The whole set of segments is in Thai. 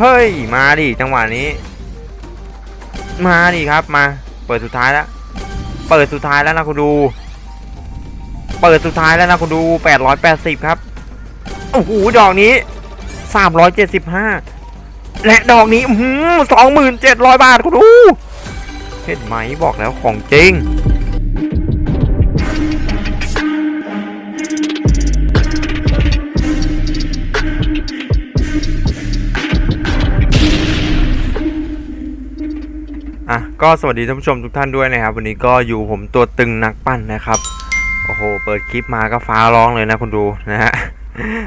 เฮ้ย มาดิจังหวะนี้ มาดิครับมา เปิดสุดท้ายแล้ว เปิดสุดท้ายแล้วนะคุณดู เปิดสุดท้ายแล้วนะคุณดู 880 ครับ โอ้โห ดอกนี้ 375 และดอกนี้อื้อหือ27,000บาทคุณดู เห็นไหมบอกแล้วของจริง ก็สวัสดีท่านผู้ชมทุกท่านด้วยนะครับ วันนี้ก็อยู่ผมตัวตึงนักปั้นนะครับ โอ้โห เปิดคลิปมาก็ฟ้าร้องเลยนะคุณดูนะฮะ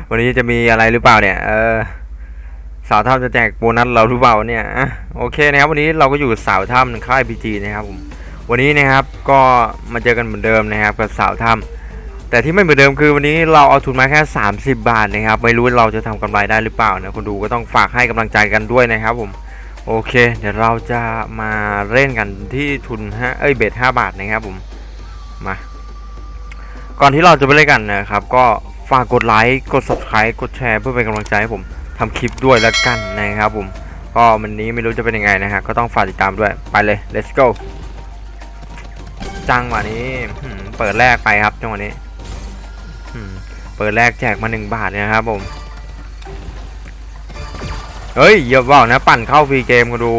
วันนี้จะมีอะไรหรือเปล่าเนี่ย เออ สาวถ้ำจะแจกโบนัสเราหรือเปล่าเนี่ย โอเคนะครับ วันนี้เราก็อยู่สาวถ้ำค่ายพีจีนะครับผม วันนี้นะครับก็มาเจอกันเหมือนเดิมนะครับกับสาวถ้ำแต่ที่ไม่เหมือนเดิมคือวันนี้เราเอาทุนมาแค่ 30 บาทนะครับ ไม่รู้เราจะทำกำไรได้หรือเปล่านะคุณดูก็ต้องฝากให้กำลังใจกันด้วยนะครับผม โอเค เดี๋ยวเราจะมาเล่นกันที่ทุนห้าเอ้ยเบสห้าบาทนะครับผม มา ก่อนที่เราจะไปเล่นกันนะครับ ก็ฝากกดไลค์กด subscribe กดแชร์เพื่อเป็นกำลังใจให้ผมทำคลิปด้วยแล้วกันนะครับผม ก็วันนี้ไม่รู้จะเป็นยังไงนะฮะก็ต้องฝากติดตามด้วยไปเลย let's go จังหวะนี้เปิดแรกไปครับจังหวะนี้เปิดแรกแจกมาหนึ่งบาทนะครับผม เฮ้ยอย่าบอกนะปั่นเข้าฟรีเกมคุณดู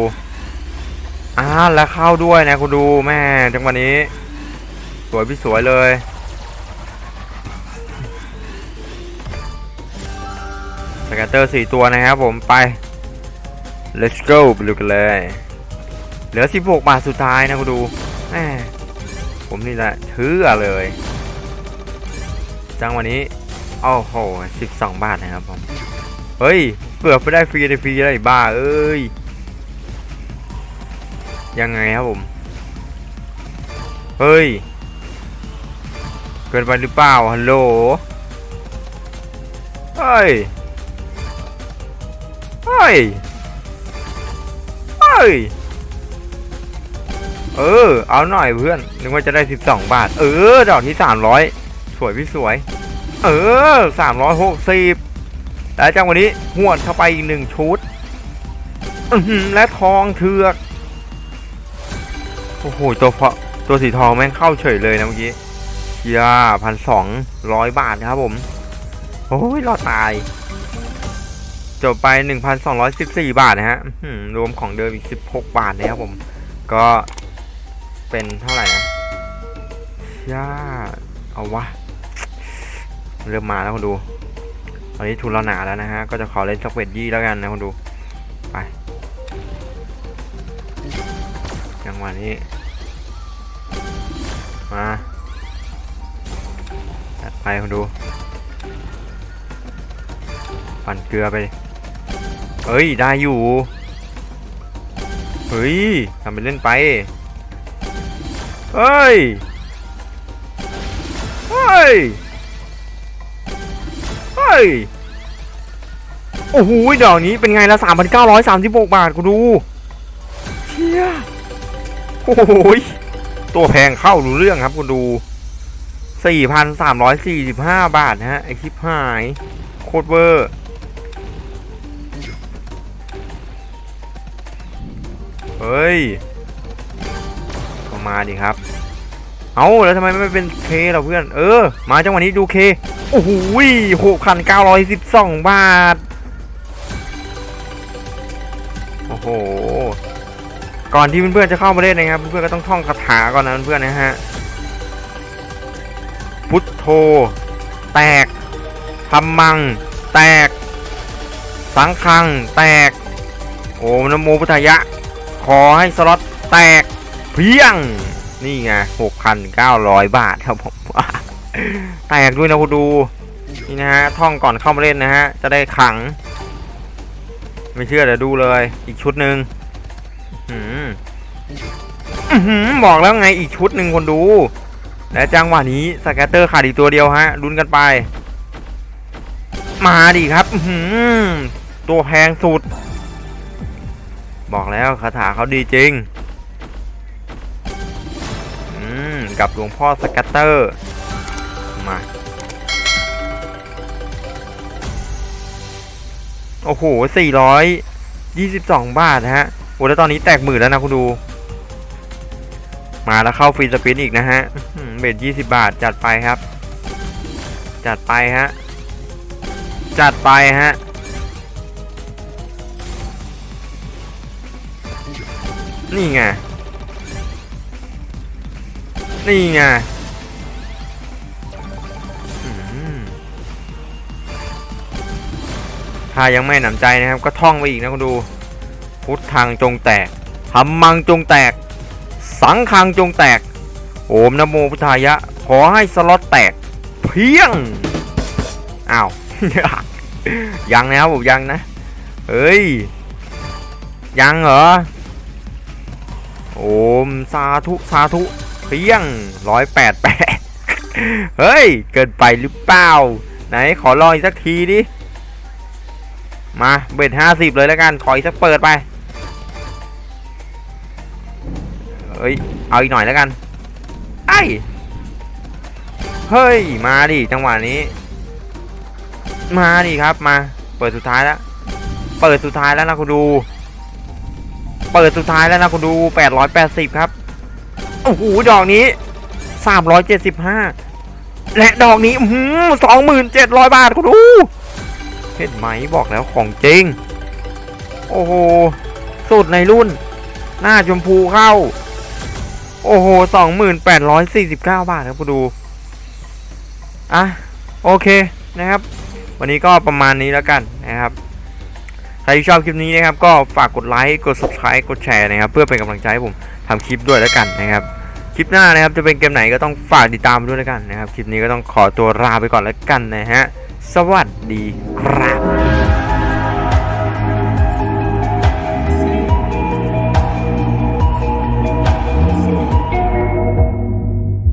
อ่าแล้วเข้าด้วยนะคุณดูแม่จังวะนี้ สวยพี่สวยเลยสแกตเตอร์สี่ตัวนะครับผมไป let's go ไปดูกันเลย เหลือ 16 บาทสุดท้ายนะคุณดูแม่ผมนี่แหละเชื่อเลย จังหวะนี้โอ้โห 12 บาทนะครับผม เฮ้ย เกือบไปได้ฟรีได้ฟรีได้บ้าเอ้ย ยังไงครับผม เฮ้ย เกินไปหรือเปล่า ฮัลโหล เฮ้ย เฮ้ย เฮ้ย เออ เอาหน่อยเพื่อน นึกว่าจะได้ 12 บาท เออ ดอกที่ 300 สวยพี่สวย เออ 360 แล้วจังวันนี้หวดเข้าไปอีกหนึ่งชุดและทองเถือกโอ้โหตัวพาตัวสีทองแม่งเข้าเฉยเลยนะเมื่อกี้เชียพันสองร้อยบาทนะครับผมโอ้ยรอดตาย จบไป 1,214 บาทนะฮะรวมของเดิมอีก 16 บาทนะครับผม ก็เป็นเท่าไหร่นะเชียเอาวะ เริ่มมาแล้วคุณดู ตอนนี้ทุนเราหนาแล้วนะฮะ ก็จะขอเล่นสักเวทยี่แล้วกันนะคุณดู ไป จังหวะนี้ มาจัดไปคุณดู ปั่นเกลือไปเฮ้ย ได้อยู่ เฮ้ยทำเป็นเล่นไป เฮ้ย เฮ้ย โอ้โหดอกนี้เป็นไงละ3,936 บาทกูดูเชี่ยโอ้โหยตัวแพงเข้ารู้เรื่องครับคุณดู 4,345 บาทนะฮะไอคลิปหายโคตรเวอร์เฮ้ยมาดิครับ เอาแล้วทำไมไม่เป็นเคเราเพื่อน เออ มาจังหวะนี้ดูเค โอ้โหหกพันเก้าร้อยสิบสองบาท โอ้โห ก่อนที่เพื่อนๆจะเข้ามาเล่นนะครับ เพื่อนๆก็ต้องท่องคาถาก่อนนะเพื่อนๆนะฮะ พุทโธ แตกธรรมัง แตก สังคัง แตก โอมนโมพุทธยะ ขอให้สล็อตแตกเพียง นี่ไงหกพันเก้าร้อยบาทครับผม แตกด้วยนะคุณดู นี่นะฮะ ท่องก่อนเข้ามาเล่นนะฮะ จะได้ขัง ไม่เชื่อเดี๋ยวดูเลย อีกชุดหนึ่งอื้อหืออื้อหือบอกแล้วไงอีกชุดหนึ่งคนดู และจังหวะนี้สแกตเตอร์ขาดอีกตัวเดียวฮะลุ้นกันไป มาดิครับอื้อหือตัวแพงสุด บอกแล้วคาถาเขาดีจริงอืมกับหลวงพ่อสแกตเตอร์ มา โอ้โหสี่ร้อยยี่สิบสองบาทนะฮะ โอ้แล้วตอนนี้แตกหมื่นแล้วนะคุณดู มาแล้วเข้าฟรีสปินอีกนะฮะ เบ็ดยี่สิบบาทจัดไปครับ จัดไปฮะ จัดไปฮะนี่ไง นี่ไง ถ้ายังไม่หนำใจนะครับ ก็ท่องไปอีกนะคุณดู พุทธังจงแตกธรรมังจงแตก สังคังจงแตก โอมนโมพุทธายะ ขอให้สล็อตแตก เพียง อ้าว ยังนะครับผมยังนะ เฮ้ย ยังเหรอ โอมสาธุสาธุเพียงร้อยแปดแปดเฮ้ย เกินไปหรือเปล่า ไหนขอลองอีกสักทีดิ มาเบ็ดห้าสิบเลยแล้วกัน ขออีกสักเปิดไป เฮ้ย เอาอีกหน่อยแล้วกันไอ้เฮ้ย มาดิจังหวะนี้ มาดิครับมา เปิดสุดท้ายแล้ว เปิดสุดท้ายแล้วนะคุณดู เปิดสุดท้ายแล้วนะคุณดู880ครับ โอ้โห ดอกนี้375และดอกนี้สอื้อ27,000บาทคุณดู เห็นไหมบอกแล้วของจริง โอ้โหสุดในรุ่น หน้าชมพูเข้า โอ้โห2849บาทครับคุณดู อะ โอเคนะครับ วันนี้ก็ประมาณนี้แล้วกันนะครับใครที่ชอบคลิปนี้นะครับ ก็ฝากกดไลค์กด subscribe กดแชร์นะครับ เพื่อเป็นกำลังใจให้ผมทำคลิปด้วยแล้วกันนะครับคลิปหน้านะครับจะเป็นเกมไหนก็ต้องฝากติดตามด้วยแล้วกันนะครับ คลิปนี้ก็ต้องขอตัวลาไปก่อนแล้วกันนะฮะ สวัสดีครับ